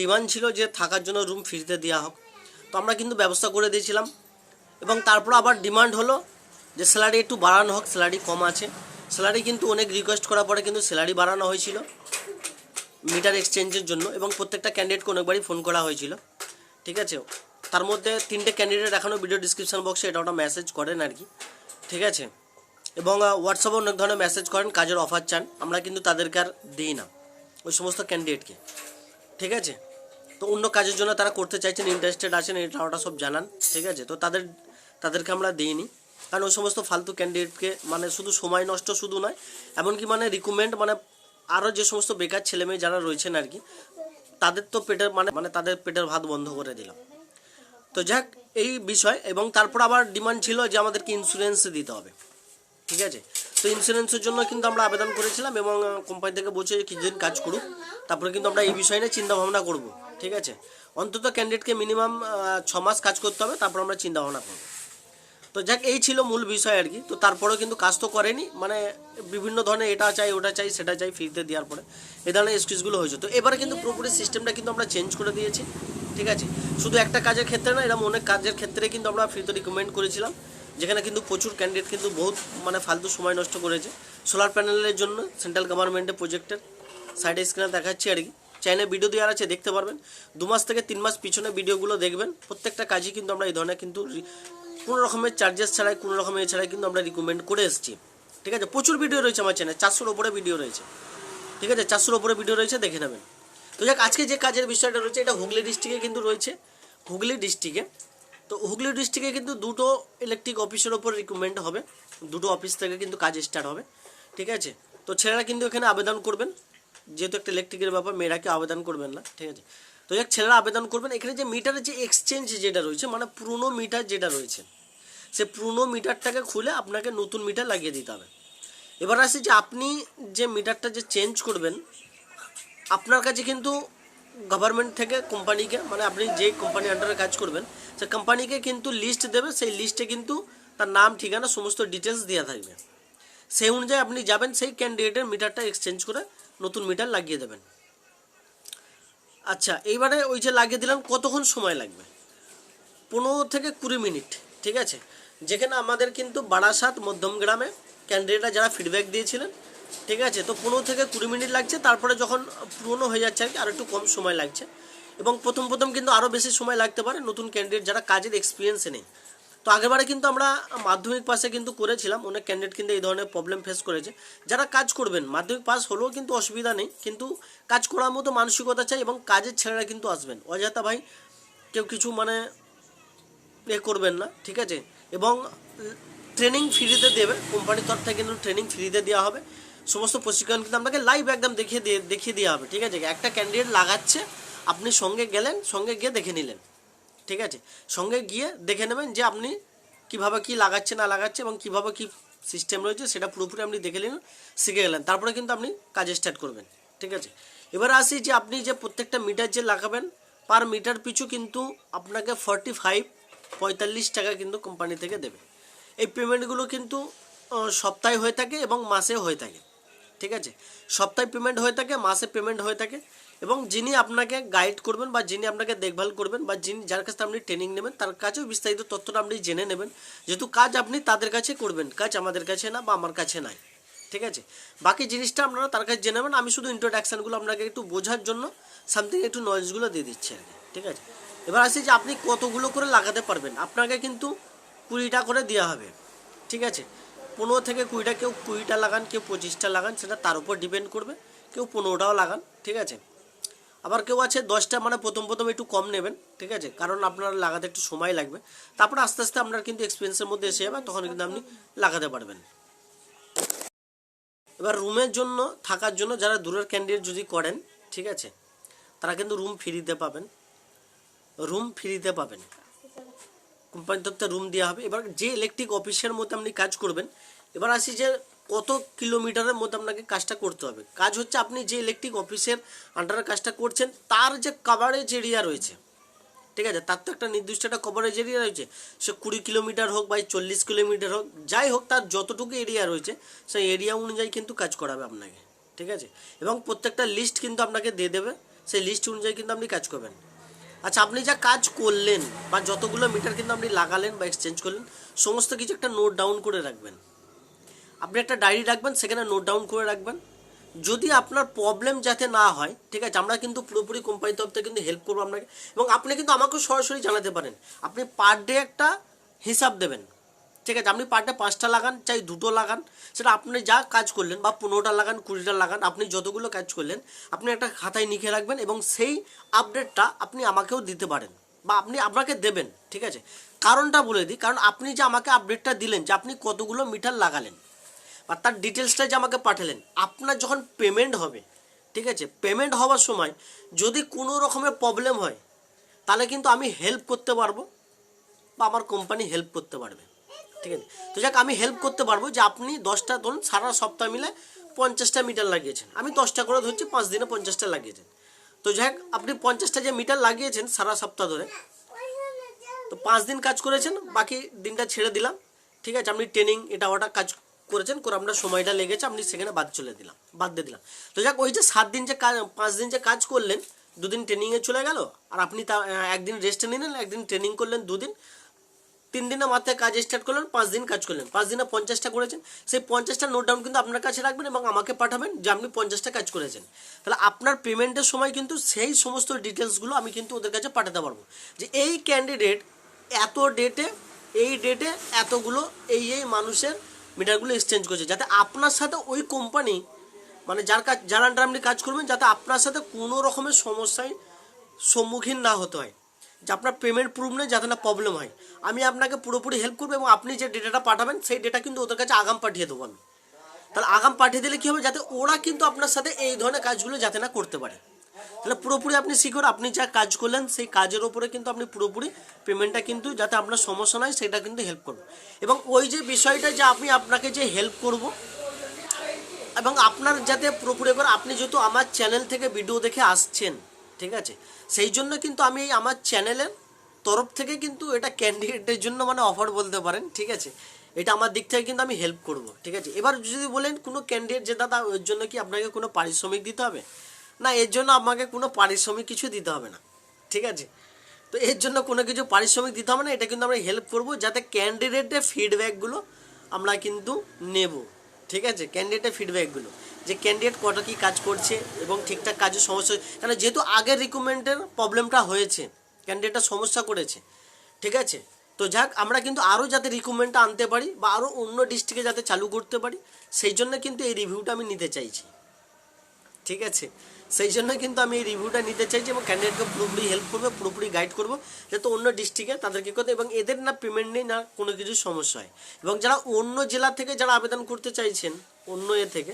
Demand ছিল যে থাকার জন্য রুম ফ্রিতে দেওয়া হোক। তো আমরা কিন্তু ব্যবস্থা করে দিয়েছিলাম। এবং তারপর আবার ডিমান্ড হলো যে স্যালারি একটু বাড়ানো হোক স্যালারি কম আছে। স্যালারি কিন্তু অনেক রিকোয়েস্ট করার পরে কিন্তু স্যালারি বাড়ানো হয়েছিল মিটার এক্সচেঞ্জের জন্য এবং প্রত্যেকটা ক্যান্ডিডেটকে অনেকবারই ফোন করা হয়েছিল। ঠিক আছে? তার মধ্যে তিনটে ক্যান্ডিডেট এখনও ভিডিও ডিসক্রিপশন বক্সে এটা ওটা মেসেজ করেন আর কি। ঠিক আছে? এবং হোয়াটসঅ্যাপে অনেক ধরনের মেসেজ করেন, কাজের অফার চান। আমরা কিন্তু তাদেরকে আর দিই না। ওই সমস্ত ক্যান্ডিডেটকে ঠিক আছে? তো অন্য কাজের জন্য তারা করতে চাইছেন ইন্টারেস্টেড আছেন এটা ওটা সব জানান, ঠিক আছে? তো তাদের, তাদেরকে আমরা দিইনি। কারণ ওই সমস্ত ফালতু ক্যান্ডিডেটকে মানে শুধু সময় নষ্ট শুধু নয়, এমনকি মানে রিকমেন্ড মানে আরও যে সমস্ত বেকার ছেলেমেয়ে যারা রয়েছেন আর কি, তাদের তো পেটের মানে মানে তাদের পেটের ভাত বন্ধ করে দিলাম। তো যাক, এই বিষয়, এবং তারপর আবার ডিমান্ড ছিল যে আমাদেরকে ইন্স্যুরেন্স দিতে হবে, ঠিক আছে? তো ইন্স্যুরেন্সের জন্য কিন্তু আমরা আবেদন করেছিলাম এবং কোম্পানি থেকে বলছে কিছুদিন কাজ করুক, তারপরে কিন্তু আমরা এই বিষয় নিয়ে চিন্তা ভাবনা করব। ঠিক আছে? অন্তত ক্যান্ডিডেটকে মিনিমাম ছ মাস কাজ করতে হবে, তারপর আমরা চিন্তা ভাবনা করব। তো যাক, এই ছিল মূল বিষয় আর কি। তো তারপরেও কিন্তু কাজ তো করেনি মানে বিভিন্ন ধরনের এটা চাই, ওটা চাই, সেটা চাই, ফ্রিতে দেওয়ার পরে এ ধরনের এক্সকিউজগুলো হয়েছে। তো এবারে কিন্তু পুরোপুরি সিস্টেমটা কিন্তু আমরা চেঞ্জ করে দিয়েছি, ঠিক আছে? শুধু একটা কাজের ক্ষেত্রে না, এরকম অনেক কাজের ক্ষেত্রে কিন্তু আমরা ফ্রিতে রিকমেন্ড করেছিলাম, যেখানে কিন্তু প্রচুর ক্যান্ডিডেট কিন্তু বহুত মানে ফালতু সময় নষ্ট করেছে। সোলার প্যানেলের জন্য সেন্ট্রাল গভর্নমেন্টের প্রজেক্টের সাইডে স্ক্রিনে দেখাচ্ছি আর কি। চাইলে ভিডিও দেওয়ার আছে, দেখতে পারবেন। দু মাস থেকে তিন মাস পিছনে ভিডিওগুলো দেখবেন। প্রত্যেকটা কাজই কিন্তু আমরা এই ধরনের কিন্তু কোনো রকমের চার্জেস ছাড়াই, কোনো রকমের ছাড়াই কিন্তু আমরা রিকমেন্ড করে এসেছি। ঠিক আছে? প্রচুর ভিডিও রয়েছে আমার চ্যানেল চারশোর ওপরে ভিডিও রয়েছে। ঠিক আছে? চারশোর ওপরে ভিডিও রয়েছে, দেখে নেবেন। তো যাক, আজকে যে কাজের বিষয়টা রয়েছে, এটা হুগলি ডিস্ট্রিক্টে কিন্তু রয়েছে। হুগলি ডিস্ট্রিক্টে তো হুগলি ডিস্ট্রিক্টে কিন্তু দুটো ইলেকট্রিক অফিসের ওপর রিক্রুটমেন্ট হবে। দুটো অফিস থেকে কিন্তু কাজ স্টার্ট হবে। ঠিক আছে? তো ছেলেরা কিন্তু এখানে আবেদন করবেন। যেহেতু একটা ইলেকট্রিকের ব্যাপার মেয়েরা মেয়েরাকে আবেদন করবেন না, ঠিক আছে? তো যাক, ছেলেরা আবেদন করবেন। এখানে যে মিটারের যে এক্সচেঞ্জ যেটা রয়েছে মানে পুরনো মিটার যেটা রয়েছে, সে পুরনো মিটারটাকে খুলে আপনাকে নতুন মিটার লাগিয়ে দিতে হবে। এবার আসি যে আপনি যে মিটারটা যে চেঞ্জ করবেন, আপনার কাছে কিন্তু গভর্নমেন্ট থেকে কোম্পানিকে মানে আপনি যে কোম্পানি আন্ডারে কাজ করবেন, সে কোম্পানিকে কিন্তু লিস্ট দেবে, সেই লিস্টে কিন্তু তার নাম, ঠিকানা, সমস্ত ডিটেলস দেওয়া থাকবে। সেই অনুযায়ী আপনি যাবেন, সেই ক্যান্ডিডেটের মিটারটা এক্সচেঞ্জ করে নতুন মিটার লাগিয়ে দেবেন। আচ্ছা এইবারে ওই যে লাগিয়ে দিলাম, কতক্ষণ সময় লাগবে? পনেরো থেকে কুড়ি মিনিট, ঠিক আছে? যেখানে আমাদের কিন্তু বারাসাত মধ্যমগ্রামে ক্যান্ডিডেটরা যারা ফিডব্যাক দিয়েছিলেন, ঠিক আছে? তো পনেরো থেকে কুড়ি মিনিট লাগছে, তারপরে যখন পুরনো হয়ে যাচ্ছে আর কি, আর একটু কম সময় লাগছে। এবং প্রথম প্রথম কিন্তু আরও বেশি সময় লাগতে পারে নতুন ক্যান্ডিডেট যারা কাজের এক্সপিরিয়েন্সে নেই। তো আগেরবারে কিন্তু আমরা মাধ্যমিক পাশে কিন্তু করেছিলাম। অনেক ক্যান্ডিডেট কিন্তু এই ধরনের প্রবলেম ফেস করেছে। যারা কাজ করবেন, মাধ্যমিক পাস হলেও কিন্তু অসুবিধা নেই, কিন্তু কাজ করার মতো মানসিকতা চাই এবং কাজের ছেলেরা কিন্তু আসবেন। অযথা ভাই কেউ কিছু মানে এ করবেন না, ঠিক আছে? এবং ট্রেনিং ফ্রিতে দেবে কোম্পানির তরফ থেকে কিন্তু ট্রেনিং ফ্রিতে দেওয়া হবে। সমস্ত প্রশিক্ষণ কিন্তু আপনাকে লাইভ একদম দেখিয়ে দিয়ে, দেখিয়ে দেওয়া হবে, ঠিক আছে? একটা ক্যান্ডিডেট লাগাচ্ছে, আপনি সঙ্গে গেলেন, সঙ্গে গিয়ে দেখে নিলেন। ঠিক আছে? সঙ্গে গিয়ে দেখে নেবেন যে আপনি কীভাবে কি লাগাচ্ছে, না লাগাচ্ছে এবং কীভাবে কি সিস্টেম রয়েছে, সেটা পুরোপুরি আপনি দেখে নিলেন শিখে গেলেন। তারপরে কিন্তু আপনি কাজে স্টার্ট করবেন, ঠিক আছে? এবার আসি যে আপনি যে প্রত্যেকটা মিটার যে লাগাবেন পার মিটার পিছু কিন্তু আপনাকে ফর্টি ফাইভ পঁয়তাল্লিশ টাকা কিন্তু কোম্পানি থেকে দেবে। এই পেমেন্টগুলো কিন্তু সপ্তাহে হয়ে থাকে এবং মাসে হয়ে থাকে, ঠিক আছে? সপ্তাহে পেমেন্ট হয়ে থাকে, মাসে পেমেন্ট হয়ে থাকে। এবং যিনি আপনাকে গাইড করবেন বা যিনি আপনাকে দেখভাল করবেন বা যিনি যার কাছে আপনি ট্রেনিং নেবেন, তার কাছেও বিস্তারিত তথ্যটা আপনি জেনে নেবেন। যেহেতু কাজ আপনি তাদের কাছে করবেন, কাজ আমাদের কাছে না বা আমার কাছে নাই। ঠিক আছে? বাকি জিনিসটা আপনারা তার কাছে জেনে নেবেন। আমি শুধু ইন্ট্রোডাকশানগুলো আপনাকে একটু বোঝার জন্য সামথিং একটু নলেজগুলো দিয়ে দিচ্ছি আর কি। ঠিক আছে? এবার আসি যে আপনি কতগুলো করে লাগাতে পারবেন। আপনাকে কিন্তু কুড়িটা করে দেওয়া হবে। ঠিক আছে? পনেরো থেকে কুড়িটা, কেউ কুড়িটা লাগান, কেউ পঁচিশটা লাগান, সেটা তার উপর ডিপেন্ড করবে। কেউ পনেরোটাও লাগান। ঠিক আছে? আবার কেউ আছে, দশটা মানে প্রথম প্রথম একটু কম নেবেন, ঠিক আছে? কারণ আপনার লাগাতে একটু সময় লাগবে। তারপর আস্তে আস্তে আপনার কিন্তু এক্সপিরিয়েন্সের মধ্যে এসে যাবে তখন কিন্তু আপনি লাগাতে পারবেন। এবার রুমের জন্য, থাকার জন্য যারা দূরের ক্যান্ডিডেট যদি করেন, ঠিক আছে? তারা কিন্তু রুম ফ্রিতে পাবেন। রুম ফ্রিতে পাবেন। কোম্পানির তরফ রুম দেওয়া হবে। এবার যে ইলেকট্রিক অফিসের মধ্যে আপনি কাজ করবেন, এবার আসি যে কত কিলোমিটারের মধ্যে আপনাকে কাজটা করতে হবে। কাজ হচ্ছে আপনি যে ইলেকট্রিক অফিসের আন্ডারে কাজটা করছেন, তার যে কাভারেজ এরিয়া রয়েছে, ঠিক আছে? তার তো একটা নির্দিষ্ট একটা কভারেজ এরিয়া রয়েছে। সে কুড়ি কিলোমিটার হোক বা চল্লিশ কিলোমিটার হোক, যাই হোক, তার যতটুকু এরিয়া রয়েছে, সেই এরিয়া অনুযায়ী কিন্তু কাজ করাবে আপনাকে, ঠিক আছে? এবং প্রত্যেকটা লিস্ট কিন্তু আপনাকে দিয়ে দেবে, সেই লিস্ট অনুযায়ী কিন্তু আপনি কাজ করবেন। আচ্ছা আপনি যা কাজ করলেন বা যতগুলো মিটার কিন্তু আপনি লাগালেন বা এক্সচেঞ্জ করলেন, সমস্ত কিছু একটা নোট ডাউন করে রাখবেন। আপনি একটা ডায়েরি রাখবেন, সেখানে নোট ডাউন করে রাখবেন। যদি আপনার প্রবলেম যাতে না হয়, ঠিক আছে, আমরা কিন্তু পুরোপুরি কোম্পানি তরফ থেকে কিন্তু হেল্প করব আপনাকে। এবং আপনি কিন্তু আমাকেও সরাসরি জানাতে পারেন। আপনি পার ডে একটা হিসাব দেবেন। ঠিক আছে, আপনি পার ডে পাঁচটা লাগান, চাই দুটো লাগান। সেটা আপনি যা কাজ করলেন, বা পনেরোটা লাগান, কুড়িটা লাগান, আপনি যতগুলো কাজ করলেন, আপনি একটা খাতায় লিখে রাখবেন এবং সেই আপডেটটা আপনি আমাকেও দিতে পারেন। বা আপনি আপনাকে দেবেন, ঠিক আছে। কারণটা বলে দিই, কারণ আপনি যে আমাকে আপডেটটা দিলেন, যে আপনি কতগুলো মিটার লাগালেন বা তার ডিটেলসটা যে আমাকে পাঠালেন, আপনার যখন পেমেন্ট হবে, ঠিক আছে? পেমেন্ট হওয়ার সময় যদি কোনো রকমের প্রবলেম হয়, তাহলে কিন্তু আমি হেল্প করতে পারব বা আমার কোম্পানি হেল্প করতে পারবে। ঠিক আছে? তো যাক, আমি হেল্প করতে পারব যে আপনি দশটা, ধরুন সারা সপ্তাহ মিলে পঞ্চাশটা মিটার লাগিয়েছেন। আমি দশটা করে ধরছি, পাঁচ দিনে পঞ্চাশটা লাগিয়েছেন। তো যাই হোক আপনি পঞ্চাশটা যে মিটার লাগিয়েছেন সারা সপ্তাহ ধরে, তো পাঁচ দিন কাজ করেছেন, বাকি দিনটা ছেড়ে দিলাম। ঠিক আছে? আপনি ট্রেনিং এটা ওটা কাজ করেছেন, করে আমরা সময়টা লেগেছে, আপনি সেখানে বাদ চলে দিলাম, বাদ দিয়ে দিলাম। তো যাক, ওই যে সাত দিন যে কাজ, পাঁচ দিন যে কাজ করলেন, দুদিন ট্রেনিংয়ে চলে গেল, আর আপনি তা একদিন রেস্টে নিলেন, একদিন ট্রেনিং করলেন দুদিন, তিন দিনের মাথায় কাজ স্টার্ট করলেন, পাঁচ দিন কাজ করলেন, পাঁচ দিনে পঞ্চাশটা করেছেন, সেই পঞ্চাশটা নোট ডাউন কিন্তু আপনার কাছে রাখবেন এবং আমাকে পাঠাবেন যে আপনি পঞ্চাশটা কাজ করেছেন। তাহলে আপনার পেমেন্টের সময় কিন্তু সেই সমস্ত ডিটেলসগুলো আমি কিন্তু ওদের কাছে পাঠাতে পারব, যে এই ক্যান্ডিডেট এত ডেটে এই ডেটে এতগুলো, এই এই মানুষের মিটারগুলো এক্সচেঞ্জ করছে, যাতে আপনার সাথে ওই কোম্পানি মানে যার কাজ, যার আন্ডার আপনি কাজ করবেন, যাতে আপনার সাথে কোনো রকমের সমস্যায় সম্মুখীন না হতে হয়, যে আপনার পেমেন্ট প্রুফ নেই, যাতে না প্রবলেম হয়। আমি আপনাকে পুরোপুরি হেল্প করব এবং আপনি যে ডেটাটা পাঠাবেন, সেই ডেটা কিন্তু ওদের কাছে আগাম পাঠিয়ে দেবো আমি। তাহলে আগাম পাঠিয়ে দিলে কী হবে? যাতে ওরা কিন্তু আপনার সাথে এই ধরনের কাজগুলো যাতে না করতে পারে। তাহলে পুরোপুরি আপনি শিখুন আপনি যা কাজ করলেন, সেই কাজের ওপরে কিন্তু আপনি পুরোপুরি পেমেন্টটা কিন্তু যাতে আপনার সমস্যা নয় সেটা কিন্তু হেল্প করবে। এবং ওই যে বিষয়টা যে আমি আপনাকে যে হেল্প করব, এবং আপনার যাতে পুরোপুরি করে আপনি যেহেতু আমার চ্যানেল থেকে ভিডিও দেখে আসছেন, ঠিক আছে? সেই জন্য কিন্তু আমি আমার চ্যানেলের তরফ থেকে কিন্তু এটা ক্যান্ডিডেটের জন্য মানে অফার বলতে পারেন, ঠিক আছে? এটা আমার দিক থেকে কিন্তু আমি হেল্প করব, ঠিক আছে? এবার যদি বলেন কোনো ক্যান্ডিডেট যে দাদা, ওর জন্য কি আপনাকে কোনো পারিশ্রমিক দিতে হবে? না, এর জন্য আমাকে কোনো পারিশ্রমিক কিছু দিতে হবে না। ঠিক আছে? তো এর জন্য কোনো কিছু পারিশ্রমিক দিতে হবে না, এটা কিন্তু আমরা হেল্প করব, যাতে ক্যান্ডিডেটের ফিডব্যাকগুলো আমরা কিন্তু নেব। ঠিক আছে? ক্যান্ডিডেটের ফিডব্যাকগুলো যে ক্যান্ডিডেট কটা কী কাজ করছে এবং ঠিকঠাক কাজের সমস্যা কেন যেহেতু আগের রিক্রুটমেন্টের প্রবলেমটা হয়েছে ক্যান্ডিডেটটা সমস্যা করেছে। ঠিক আছে? তো যাক, আমরা কিন্তু আরও যাতে রিক্রুটমেন্টটা আনতে পারি বা আরও অন্য ডিস্ট্রিক্টে যাতে চালু করতে পারি, সেই জন্য কিন্তু এই রিভিউটা আমি নিতে চাইছি। ঠিক আছে? সেই জন্য কিন্তু আমি এই রিভিউটা নিতে চাইছি এবং ক্যান্ডিডেটকে পুরোপুরি হেল্প করব, পুরোপুরি গাইড করব, যাতে অন্য ডিস্ট্রিক্টে তাদেরকে করতে এবং এদের না পেমেন্ট নেই, না কোনো কিছু সমস্যা হয়। এবং যারা অন্য জেলা থেকে যারা আবেদন করতে চাইছেন, অন্য এ থেকে,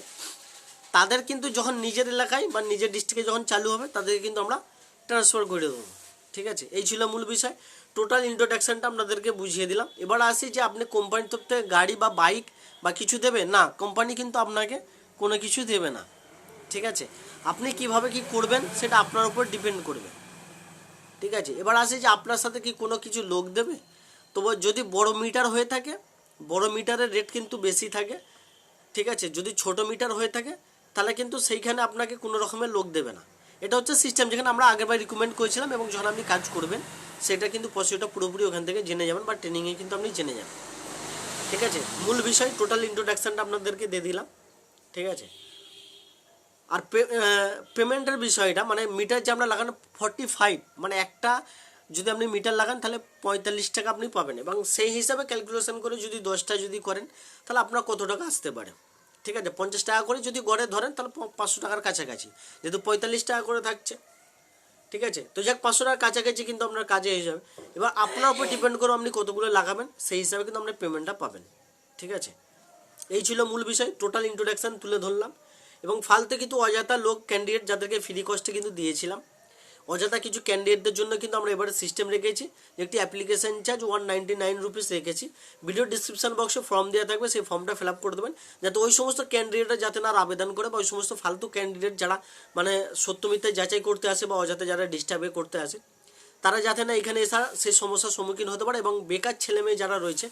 তাদের কিন্তু যখন নিজের এলাকায় বা নিজের ডিস্ট্রিক্টে যখন চালু হবে, তাদেরকে কিন্তু আমরা ট্রান্সফার করে দেবো। ঠিক আছে? এই ছিল মূল বিষয়। টোটাল ইন্ট্রোডাকশনটা আপনাদেরকে বুঝিয়ে দিলাম। এবার আসি যে আপনি কোম্পানির তরফ থেকে গাড়ি বা বাইক বা কিছু দেবে না কোম্পানি কিন্তু আপনাকে কোনো কিছু দেবে না। ঠিক আছে? আপনি কীভাবে কি করবেন সেটা আপনার উপর ডিপেন্ড করবে। ঠিক আছে? এবার আসে যে আপনার সাথে কি কোনো কিছু লোক দেবে? তো যদি বড় মিটার হয়ে থাকে, বড় মিটারের রেট কিন্তু বেশি থাকে, ঠিক আছে? যদি ছোট মিটার হয়ে থাকে, তাহলে কিন্তু সেইখানে আপনাকে কোনো রকমের লোক দেবে না। এটা হচ্ছে সিস্টেম যেখানে আমরা আগেরবার রিকমেন্ড করেছিলাম এবং যখন আপনি কাজ করবেন, সেটা কিন্তু প্রসিডিওরটা পুরোপুরি ওখান থেকে জেনে যাবেন বা ট্রেনিংয়ে কিন্তু আপনি জেনে যাবেন। ঠিক আছে? মূল বিষয় টোটাল ইন্ট্রোডাকশানটা আপনাদেরকে দিয়ে দিলাম। ঠিক আছে? আর পেমেন্টের বিষয়টা মানে মিটার যে আমরা লাগানো ফর্টি ফাইভ মানে একটা যদি আপনি মিটার লাগান, তাহলে পঁয়তাল্লিশ টাকা আপনি পাবেন। এবং সেই হিসাবে ক্যালকুলেশন করে যদি দশটা যদি করেন, তাহলে আপনার কত টাকা আসতে পারে? ঠিক আছে? পঞ্চাশ টাকা করে যদি গড়ে ধরেন, তাহলে পাঁচশো টাকার কাছাকাছি। যেহেতু পঁয়তাল্লিশ টাকা করে থাকছে। ঠিক আছে? তো যাক, পাঁচশো টাকার কাছাকাছি কিন্তু আপনার কাজে হয়ে যাবে। এবার আপনার উপর ডিপেন্ড করে আপনি কতগুলো লাগাবেন, সেই হিসাবে কিন্তু আপনি পেমেন্টটা পাবেন। ঠিক আছে? এই ছিল মূল বিষয়। টোটাল ইন্ট্রোডাকশান তুলে ধরলাম। এবং ফালতু কিন্তু অযথা লোক ক্যান্ডিডেট যাদেরকে ফ্রি কস্টে কিন্তু দিয়েছিলাম। অযথা কিছু ক্যান্ডিডেটদের জন্য কিন্তু আমরা এবারে সিস্টেম রেখেছি একটি application charge one ninety nine rupees রেখেছি। ভিডিও ডিসক্রিপশন বক্সে ফর্ম দেওয়া থাকবে, সেই ফর্মটা ফিল আপ করে দেবেন। যাতে ওই সমস্ত ক্যান্ডিডেটরা যাতে না আবেদন করে বা ওই সমস্ত ফালতু ক্যান্ডিডেট যারা মানে সত্য মিথ্যায় যাচাই করতে আসে বা অযথা যারা ডিস্টার্বে করতে আসে, তারা যাতে না এখানে এসে সেই সমস্যার সম্মুখীন হতে পারে এবং বেকার ছেলেমেয়ে যারা রয়েছে,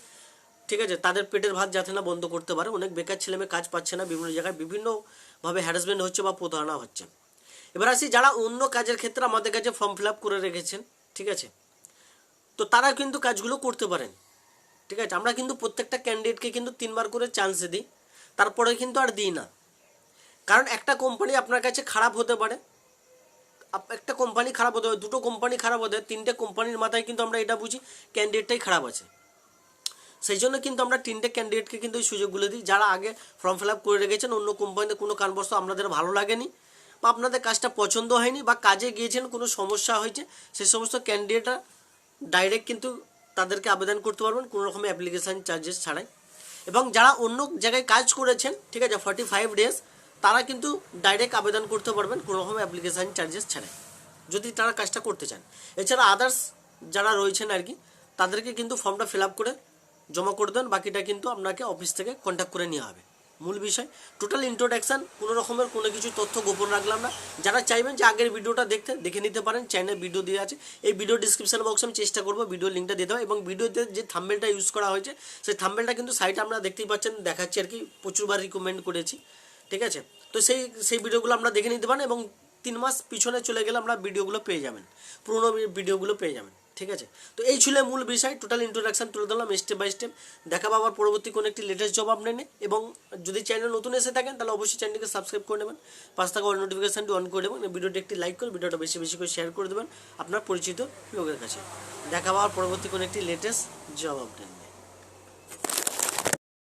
ঠিক আছে, তাদের পেটের ভাত যাতে না বন্ধ করতে পারে। অনেক বেকার ছেলেমেয়ে কাজ পাচ্ছে না বিভিন্ন জায়গায়। বিভিন্নভাবে হ্যারাসমেন্ট হচ্ছে বা প্রতারণা হচ্ছে। এবার আসি যারা অন্য কাজের ক্ষেত্রে আমাদের কাছে ফর্ম ফিল করে রেখেছেন, ঠিক আছে? তো তারা কিন্তু কাজগুলো করতে পারেন, ঠিক আছে? আমরা কিন্তু প্রত্যেকটা ক্যান্ডিডেটকে কিন্তু তিনবার করে চান্স দিই তারপরে কিন্তু আর দিই না। কারণ একটা কোম্পানি আপনার কাছে খারাপ হতে পারে একটা কোম্পানি খারাপ হতে পারে, দুটো কোম্পানি খারাপ হতে তিনটে কোম্পানির মাথায় কিন্তু আমরা এটা বুঝি ক্যান্ডিডেটটাই খারাপ আছে। সেই জন্য কিন্তু আমরা তিনটে ক্যান্ডিডেটকে কিন্তু এই সুযোগগুলো দিই। যারা আগে ফর্ম ফিল আপ করে রেখেছেন, অন্য কোম্পানিতে কোনো কারণবশত আপনাদের ভালো লাগেনি বা আপনাদের কাজটা পছন্দ হয়নি বা কাজে গিয়েছেন, কোনো সমস্যা হয়েছে সেই সমস্ত ক্যান্ডিডেটরা ডাইরেক্ট কিন্তু তাদেরকে আবেদন করতে পারবেন, কোনো রকমের অ্যাপ্লিকেশান চার্জেস ছাড়াই। এবং যারা অন্য জায়গায় কাজ করেছেন, ঠিক আছে ফর্টি ফাইভ ডেজ তারা কিন্তু ডাইরেক্ট আবেদন করতে পারবেন, কোনো রকমের অ্যাপ্লিকেশান চার্জেস ছাড়াই, যদি তারা কাজটা করতে চান। এছাড়া আদার্স যারা রয়েছেন আর কি, তাদেরকে কিন্তু ফর্মটা ফিল আপ করে জমা করে দেন, বাকিটা কিন্তু আপনাকে অফিস থেকে কন্ট্যাক্ট করে নেওয়া হবে। মূল বিষয় টোটাল ইন্ট্রোডাকশান কোনো রকমের কোনো কিছু তথ্য গোপন রাখলাম না। যারা চাইবেন যে আগের ভিডিওটা দেখতে, দেখে নিতে পারেন চ্যানেল ভিডিও দিয়ে আছে। এই ভিডিও ডিসক্রিপশন বক্সে আমি চেষ্টা করব ভিডিও লিঙ্কটা দিতে হবে এবং ভিডিওতে যে থাম্বেলটা ইউজ করা হয়েছে, সেই থাম্বেলটা কিন্তু সাইটে আপনারা দেখতেই পাচ্ছেন, দেখাচ্ছি আর কি, প্রচুরবার রিকমেন্ড করেছি। ঠিক আছে? তো সেই সেই ভিডিওগুলো আমরা দেখে নিতে পারেন, এবং তিন মাস পিছনে চলে গেলে আমরা ভিডিওগুলো পেয়ে যাবেন। পুরোনো ভিডিওগুলো পেয়ে যাবেন। ঠিক আছে? তো এই ছিল মূল বিষয়। টোটাল ইন্ট্রোডাকশন তুলে ধরলাম স্টেপ বাই স্টেপ দেখাবো আবার পরবর্তী কোনো একটি লেটেস্ট জব আপনি নেই এবং যদি চ্যানেল নতুন এসে থাকেন, তাহলে অবশ্যই চ্যানেলকে সাবস্ক্রাইব করে নেবেন। পাঁচ টাকা অল নোটিফিকেশানটি অন করে দেবেন। ভিডিওটি একটি লাইক করে ভিডিওটা বেশি বেশি করে শেয়ার করে দেবেন আপনার পরিচিত লোকের কাছে। দেখা আবার পরবর্তী কোনো একটি লেটেস্ট জব আপডেট নিয়ে।